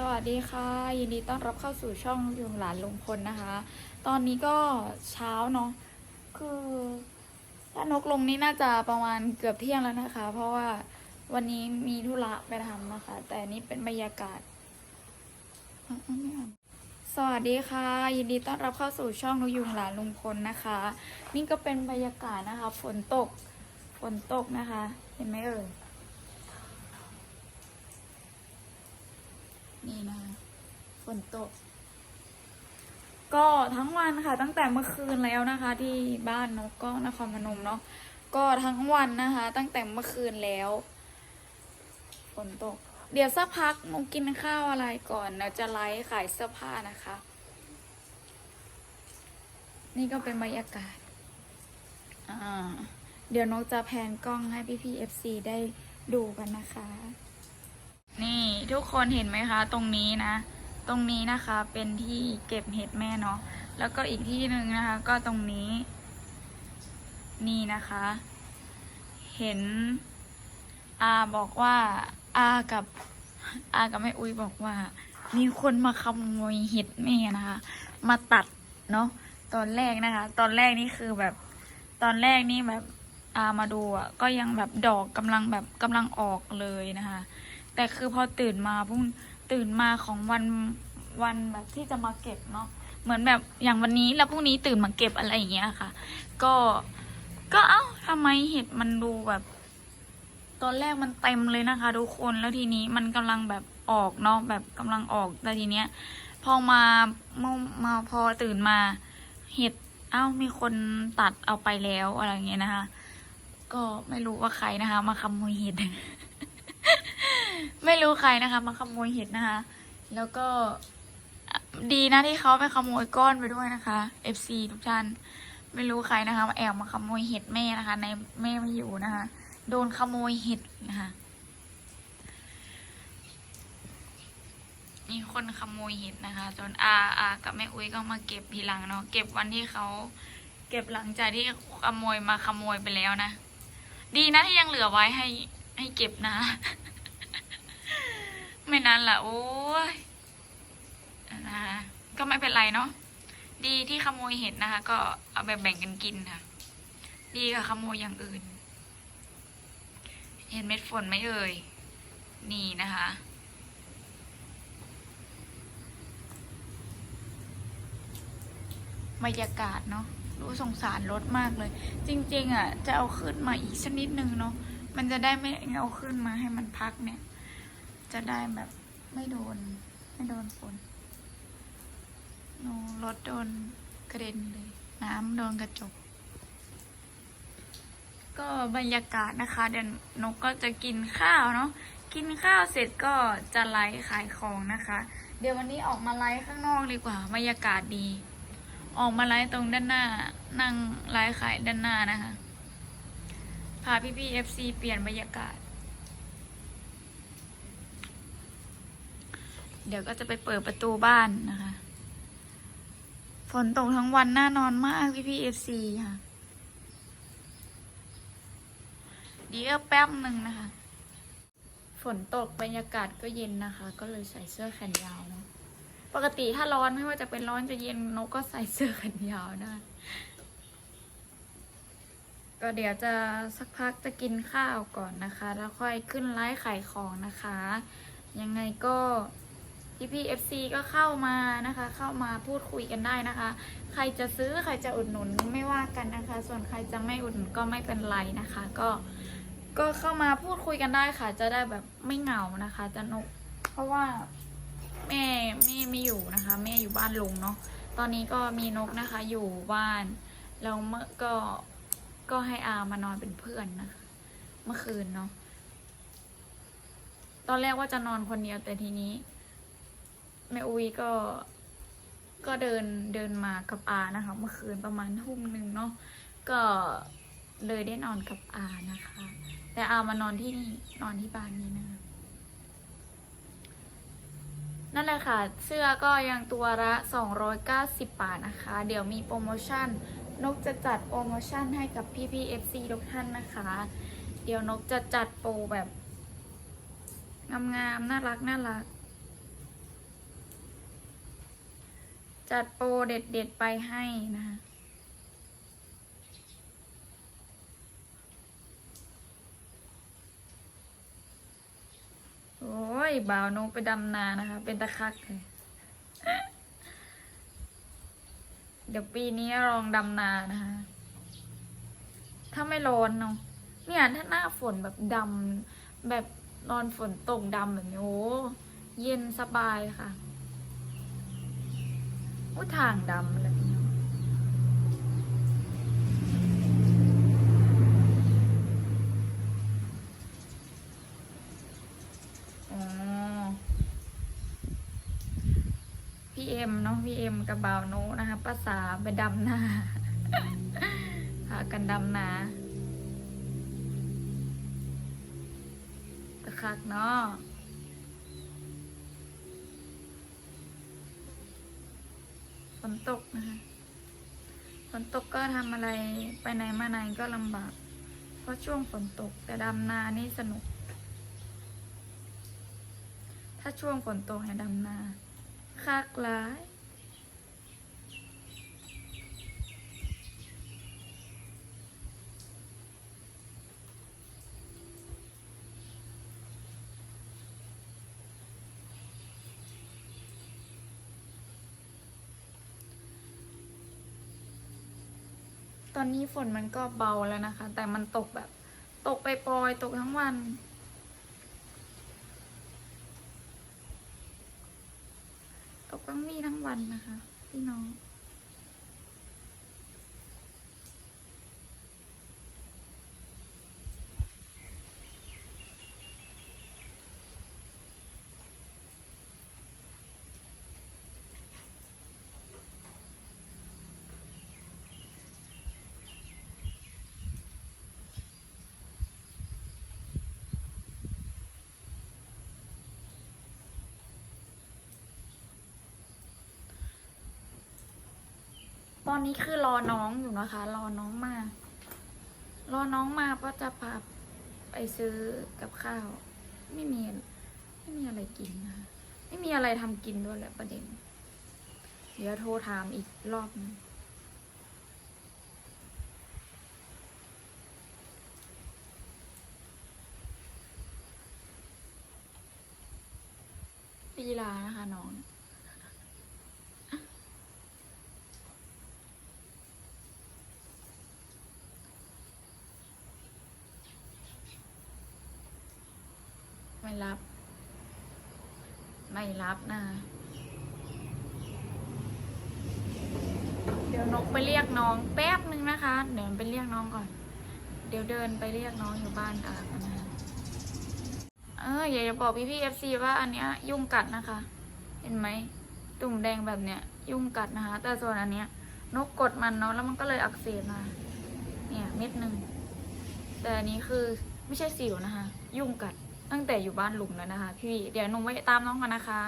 สวัสดีค่ะ ยินดีต้อนรับเข้าสู่ช่องยุงหลานลุงพลนะคะ ตอนนี้ก็เช้าเนาะคือถ้านกลงนี่น่าจะประมาณเกือบเที่ยงแล้วนะคะ เพราะว่าวันนี้มีธุระไปทำนะคะ แต่นี่เป็นบรรยากาศสวัสดีค่ะ ยินดีต้อนรับเข้าสู่ช่องนกยุงหลานลุงพลนะคะ นี่ก็เป็นบรรยากาศนะคะ ฝนตกฝนตกนะคะ เห็นไหมเอ่ย นี่นะฝนตก ก็ทั้งวันค่ะ ตั้งแต่เมื่อคืนแล้วนะคะ ที่บ้านนกก็นครพนมเนาะก็ทั้งวันนะคะ ตั้งแต่เมื่อคืนแล้วฝนตก เดี๋ยวสักพักนกกินข้าวอะไรก่อนเราจะไลฟ์ขายเสื้อผ้านะคะ นี่ก็เป็นบรรยากาศอ่าเดี๋ยวนกจะแพนกล้องให้พี่พีเอฟซีได้ดูกันนะคะ นี่ทุกคนเห็นไหมคะ ตรงนี้นะ ตรงนี้นะคะเป็นที่เก็บเห็ดแม่เนาะแล้วก็อีกที่หนึ่งนะคะ ก็ตรงนี้ นี่นะคะ เห็นอาบอกว่า อากับ อากับแม่อุ้ยบอกว่า มีคนมาขโมยเห็ดแม่นะคะ มาตัดเนาะตอนแรกนะคะ ตอนแรกนี่คือแบบ ตอนแรกนี่แบบอามาดูอะก็ยังแบบดอกกำลังแบบกำลังออกเลยนะคะ แต่คือพอตื่นมาพุ่งตื่นมาของวันวันแบบที่จะมาเก็บเนาะเหมือนแบบอย่างวันนี้แล้วพรุ่งนี้ตื่นมาเก็บอะไรอย่างเงี้ยค่ะ ก็ก็เอ้าทำไมเห็ดมันดูแบบ ตอนแรกมันเต็มเลยนะคะทุกคนแล้วทีนี้มันกำลังแบบออกเนาะแบบกำลังออกแต่ทีเนี้ย พอมาเมื่อมาพอตื่นมาเห็ดเอ้ามีคนตัดเอาไปแล้วอะไรเงี้ยนะคะ ก็ไม่รู้ว่าใครนะคะ มาขโมยเห็ด ไม่รู้ใครนะคะ มาขโมยเห็ดนะคะ แล้วก็ดีนะที่เขาไปขโมยก้อนไปด้วยนะคะ FC ทุกท่าน ไม่รู้ใครนะคะมาแอบมาขโมยเห็ดแม่นะคะ ในแม่ไม่อยู่นะคะ โดนขโมยเห็ดนะคะมีคนขโมยเห็ดนะคะ จนอาอากับแม่อุ้ยก็มาเก็บทีหลังเนาะเก็บวันที่เขาเก็บหลังจากที่ขโมยมาขโมยไปแล้วนะ ดีนะที่ยังเหลือไว้ให้ให้เก็บนะ ไม่นั้นล่ะ โอ้ยนะคะก็ไม่เป็นไรเนาะดีที่ขโมยเห็ดนะคะ ก็เอาแบบแบ่งกันกินค่ะ ดีกว่าขโมยอย่างอื่น เห็นเม็ดฝนไหมเอ่ยนี่นะคะบรรยากาศเนาะรู้สงสารรถมากเลย จริง ๆ อะ จะเอาขึ้นมาอีกสักนิดนึงเนาะมันจะได้ไม่เอาขึ้นมาให้มันพักเนี่ย จะได้แบบไม่โดน ไม่โดนฝนโนรถโดนกระเด็นเลย น้ำโดนกระจก ก็บรรยากาศนะคะ เดี๋ยวนกก็จะกินข้าวเนาะกินข้าวเสร็จก็จะไลฟ์ขายของนะคะ เดี๋ยววันนี้ออกมาไลฟ์ข้างนอกดีกว่าบรรยากาศดี ออกมาไลฟ์ตรงด้านหน้า นั่งไลฟ์ขายด้านหน้านะคะพาพี่พี่เอฟซีเปลี่ยนบรรยากาศ เดี๋ยวก็จะไปเปิดประตูบ้านนะคะ ฝนตกทั้งวันน่านอนมากพี่พี่เอฟซีค่ะเดี๋ยวแป๊บหนึ่งนะคะ ฝนตกบรรยากาศก็เย็นนะคะ ก็เลยใส่เสื้อแขนยาวเนาะปกติถ้าร้อนไม่ว่าจะเป็นร้อนจะเย็นนกก็ใส่เสื้อแขนยาวได้ก็เดี๋ยวจะสักพักจะกินข้าวก่อนนะคะ แล้วค่อยขึ้นไลฟ์ขายของนะคะ ยังไงก็ พี่พี่เอฟซีก็เข้ามานะคะ เข้ามาพูดคุยกันได้นะคะ ใครจะซื้อใครจะอุดหนุนไม่ว่ากันนะคะ ส่วนใครจะไม่อุดหนุนก็ไม่เป็นไรนะคะ ก็ก็เข้ามาพูดคุยกันได้ค่ะ จะได้แบบไม่เหงานะคะจะนกเพราะว่าแม่แม่ไม่อยู่นะคะ แม่อยู่บ้านลุงเนาะตอนนี้ก็มีนกนะคะ อยู่บ้านแล้วเมื่อก็ก็ให้อามานอนเป็นเพื่อนนะคะ เมื่อคืนเนาะตอนแรกว่าจะนอนคนเดียวแต่ทีนี้ แม่อุ้ยก็ก็เดินเดินมากับอานะคะ เมื่อคืนประมาณทุ่มหนึ่งเนาะก็เลยได้นอนกับอานะคะ แต่อามานอนที่นี่นอนที่บ้านนี้นะคะนั่นแหละค่ะ เสื้อก็ยังตัวละ 290 บาทนะคะ เดี๋ยวมีโปรโมชั่น นกจะจัดโปรโมชั่นให้กับพี่พี่ FC ทุกท่านนะคะ เดี๋ยวนกจะจัดโปรแบบงามๆ น่ารักน่ารัก จัดโปรเด็ดๆไปให้นะคะโอ้ยบ่าวนกไปดำนานะคะ เป็นตะคักเลยเดี๋ยวปีนี้ลองดำนานะคะ ถ้าไม่ร้อนเนาะเนี่ยถ้าหน้าฝนแบบดำแบบนอนฝนตกดำแบบนี้โอ้เย็นสบายค่ะ อ้ทางดำเลยพี่น้องอ๋อพี่เอ็มเนาะพี่เอ็มกับบ่าวโนนะคะภาษาไปดำนาพากันดำนาตะคักเนาะ นตกนะคะฝนตกก็ทำอะไรไปไหนมาไหนก็ลำบาก เพราะช่วงฝนตกแต่ดำนานี่สนุก ถ้าช่วงฝนตกให้ดำนาคักหลาย ตอนนี้ฝนมันก็เบาแล้วนะคะ แต่มันตกแบบ ตกไปปอยตกทั้งวัน ตกทั้งวี่ทั้งวันนะคะ พี่น้อง ตอนนี้คือรอน้องอยู่นะคะ รอน้องมา รอน้องมาก็จะพาไปซื้อกับข้าว ไม่มี ไม่มีอะไรกินนะคะไม่มีอะไรทำกินด้วยแหละประเด็น เดี๋ยวโทรถามอีกรอบหนึงลีลานะคะน้อง ไม่รับ ไม่รับนะ เดี๋ยวนกไปเรียกน้องแป๊บหนึ่งนะคะ เดี๋ยวไปเรียกน้องก่อน เดี๋ยวเดินไปเรียกน้องอยู่บ้านตากนนะคะเอออย่าจะบอกพี่พี่เอฟซีว่าอันเนี้ย ยุ่งกัดนะคะ เห็นไหมตุ่มแดงแบบเนี้ย ยุ่งกัดนะคะ แต่ส่วนอันเนี้ย นกกดมันเนาะแล้วมันก็เลยอักเสบมา เนี่ยเม็ดหนึ่งแต่อันนี้คือไม่ใช่สิวนะคะ ยุ่งกัด ตั้งแต่อยู่บ้านลุงแล้วนะคะ พี่ เดี๋ยวหนุ่มไว้ตามน้องกันนะคะ